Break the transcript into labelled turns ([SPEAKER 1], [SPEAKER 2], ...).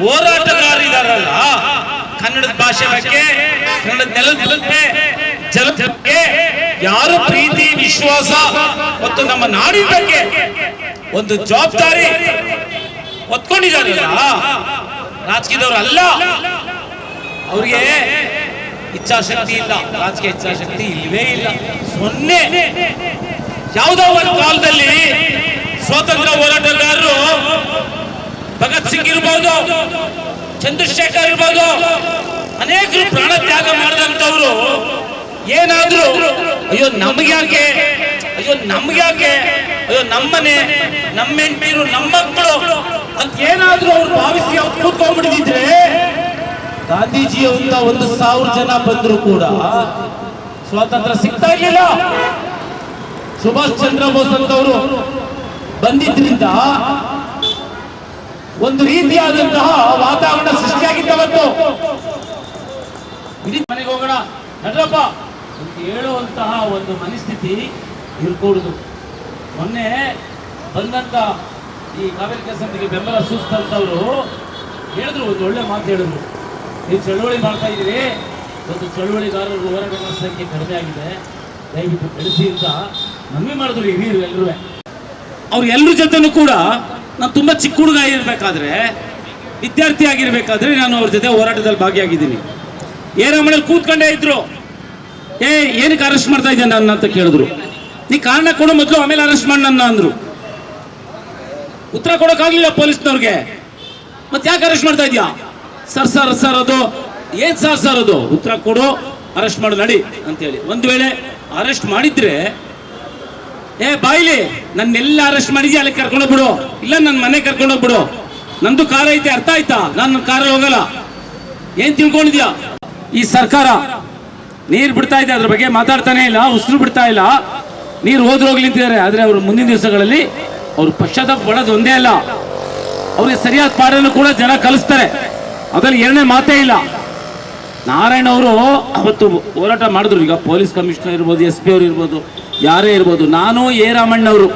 [SPEAKER 1] ಹೋರಾಟಗಾರರಿದಾರಲ್ಲ ಕನ್ನಡದ ಭಾಷೆ ಬಗ್ಗೆ ಕನ್ನಡ ನೆಲದ ಜಲಕ್ಕೆ ಯಾರು ಪ್ರೀತಿ, ವಿಶ್ವಾಸ ಮತ್ತು ನಮ್ಮ ನಾಡಿನ ಬಗ್ಗೆ ಒಂದು ಜವಾಬ್ದಾರಿ ಒತ್ಕೊಂಡಿದಾರಲ್ಲ ರಾಜಕೀಯದವರು ಅಲ್ಲ. ಅವ್ರಿಗೆ ಇಚ್ಛಾಶಕ್ತಿ ಇಲ್ಲ. ರಾಜಕೀಯ ಇಚ್ಛಾಶಕ್ತಿ ಇಲ್ಲವೇ ಇಲ್ಲ. ಸೊನ್ನೆ ಯಾವುದೋ ಒಂದು ಕಾಲದಲ್ಲಿ ಸ್ವಾತಂತ್ರ್ಯ ಹೋರಾಟಗಾರ ಇರ್ಬೋದು, ಚಂದ್ರಶೇಖರ್ ಇರ್ಬೋದು, ಅನೇಕರು ಪ್ರಾಣ ತ್ಯಾಗ ಮಾಡಿದಂಥವ್ರು. ಏನಾದ್ರು, ಅಯ್ಯೋ, ನಮ್ಗೆ ಯಾಕೆ? ಅಯ್ಯೋ, ನಮ್ಗೆ ಯಾಕೆ? ಅಯ್ಯೋ, ನಮ್ಮನೆ, ನಮ್ಮ ನಮ್ಮ ಮಕ್ಕಳು ಅಂತ ಏನಾದ್ರೂ ಅವ್ರು ಭಾವಿಸಿ ಅವ್ರು ಕೂತ್ಕೊಂಡ್ಬಿಟ್ಟಿದ್ರೆ ಗಾಂಧೀಜಿ ಅಂತ ಒಂದು ಸಾವಿರ ಜನ ಬಂದ್ರು ಕೂಡ ಸ್ವಾತಂತ್ರ್ಯ ಸಿಗ್ತಾ ಇರ್ಲಿಲ್ಲ. ಸುಭಾಷ್ ಚಂದ್ರ ಬೋಸ್ ಅಂತವರು. ಒಂದು ರೀತಿಯಾದಂತಹ ವಾತಾವರಣ ಸೃಷ್ಟಿಯಾಗಿದ್ದವತ್ತು. ಇಡೀ ಮನೆಗೆ ಹೋಗೋಣ. ನಡ್ರಪ್ಪ. ಅಂತ ಹೇಳುವಂತಹ ಒಂದು ಮನಸ್ಥಿತಿ ಇರ್ಕೂಡುದು. ಮೊನ್ನೆ ಬಂದಂತ ಈ ಕಾವೇರಿ ಕೆಲಸಕ್ಕೆ ಬೆಂಬಲ ಸೂಚಿಸಿದಂಥವ್ರು ಹೇಳಿದ್ರು, ಒಂದು ಒಳ್ಳೆ ಮಾತು ಹೇಳಿದ್ರು. ನೀವು ಚಳುವಳಿ ಮಾಡ್ತಾ ಇದ್ದೀರಿ. ಒಂದು ಚಳುವಳಿಗಾರರು ಹೋರಾಟಗಳ ಸಂಖ್ಯೆ ಕಡಿಮೆ ಆಗಿದೆ. ದಯವಿಟ್ಟು ಬೆಳೆಸಿ ಅಂತ ಮನವಿ ಮಾಡಿದ್ರು ಹಿರಿಯರು ಎಲ್ಲರೂ ಅವ್ರ ಎಲ್ಲರ ಜೊತೆನೂ ಕೂಡ ನಾನು ತುಂಬ ಚಿಕ್ಕ ಹುಡುಗ ಇರಬೇಕಾದ್ರೆ ವಿದ್ಯಾರ್ಥಿ ಆಗಿರ್ಬೇಕಾದ್ರೆ ನಾನು ಅವ್ರ ಜೊತೆ ಹೋರಾಟದಲ್ಲಿ ಭಾಗಿಯಾಗಿದ್ದೀನಿ. ಏರಮಣೆಯಲ್ಲಿ ಕೂತ್ಕೊಂಡೇ ಇದ್ರು. ಏ, ಏನಕ್ಕೆ ಅರೆಸ್ಟ್ ಮಾಡ್ತಾ ಇದ್ದೆ ನನ್ನ ಅಂತ ಕೇಳಿದ್ರು. ನೀ ಕಾರಣ ಕೊಡು ಮೊದಲು, ಆಮೇಲೆ ಅರೆಸ್ಟ್ ಮಾಡಿ ನನ್ನ ಅಂದ್ರು. ಉತ್ತರ ಕೊಡೋಕ್ಕಾಗ್ಲಿಲ್ಲ ಪೊಲೀಸ್ನವ್ರಿಗೆ. ಮತ್ತೆ ಯಾಕೆ ಅರೆಸ್ಟ್ ಮಾಡ್ತಾ ಇದೆಯಾ? ಸರ್ ಸರ್ ಸರ್, ಅದು, ಏನ್ ಸರ್ ಸರ್, ಅದು? ಉತ್ತರ ಕೊಡು ಅರೆಸ್ಟ್ ಮಾಡು, ನಡಿ, ಅಂತೇಳಿ. ಒಂದು ವೇಳೆ ಅರೆಸ್ಟ್ ಮಾಡಿದ್ರೆ ಏ, ಬಾಯ್ಲಿ, ನನ್ನೆಲ್ಲ ಅರೆಸ್ಟ್ ಮಾಡಿದ್ಯಾ? ಅಲ್ಲಿ ಕರ್ಕೊಂಡೋಗ್ಬಿಡು ಇಲ್ಲ ನನ್ನ ಮನೆ ಕರ್ಕೊಂಡೋಗ್ಬಿಡು ನಂದು ಕಾರ್ ಐತೆ, ಅರ್ಥ ಆಯ್ತಾ? ನಾನು ನನ್ನ ಕಾರಲ್ಲಿ ಹೋಗಲ್ಲ. ಏನ್ ತಿಳ್ಕೊಂಡಿದ್ಯಾ? ಈ ಸರ್ಕಾರ, ನೀರ್ ಬಿಡ್ತಾ ಇದೆ, ಅದ್ರ ಬಗ್ಗೆ ಮಾತಾಡ್ತಾನೆ ಇಲ್ಲ, ಉಸಿರು ಬಿಡ್ತಾ ಇಲ್ಲ. ನೀರು ಹೋದ್ರು ಹೋಗ್ಲಿ ಅಂತಿದ್ದಾರೆ, ಆದ್ರೆ ಅವರು ಮುಂದಿನ ದಿವಸಗಳಲ್ಲಿ ಅವ್ರು ಪಶ್ಚಾತ್ತಾಪ ಪಡೋದು ಒಂದೇ ಅಲ್ಲ. ಅವ್ರಿಗೆ ಸರಿಯಾದ ಪಾಡನ್ನು ಕೂಡ ಜನ ಕಲಿಸ್ತಾರೆ. ಅದ್ರಲ್ಲಿ ಎರಡನೇ ಮಾತೇ ಇಲ್ಲ. ನಾರಾಯಣ ಅವರು ಅವತ್ತು ಹೋರಾಟ ಮಾಡಿದ್ರು. ಈಗ ಪೊಲೀಸ್ ಕಮಿಷನರ್ ಇರ್ಬೋದು, ಎಸ್ ಪಿ ಅವರು ಇರ್ಬೋದು, ಯಾರೇ ಇರ್ಬೋದು. ನಾನು ಎ ರಾಮಣ್ಣವರು.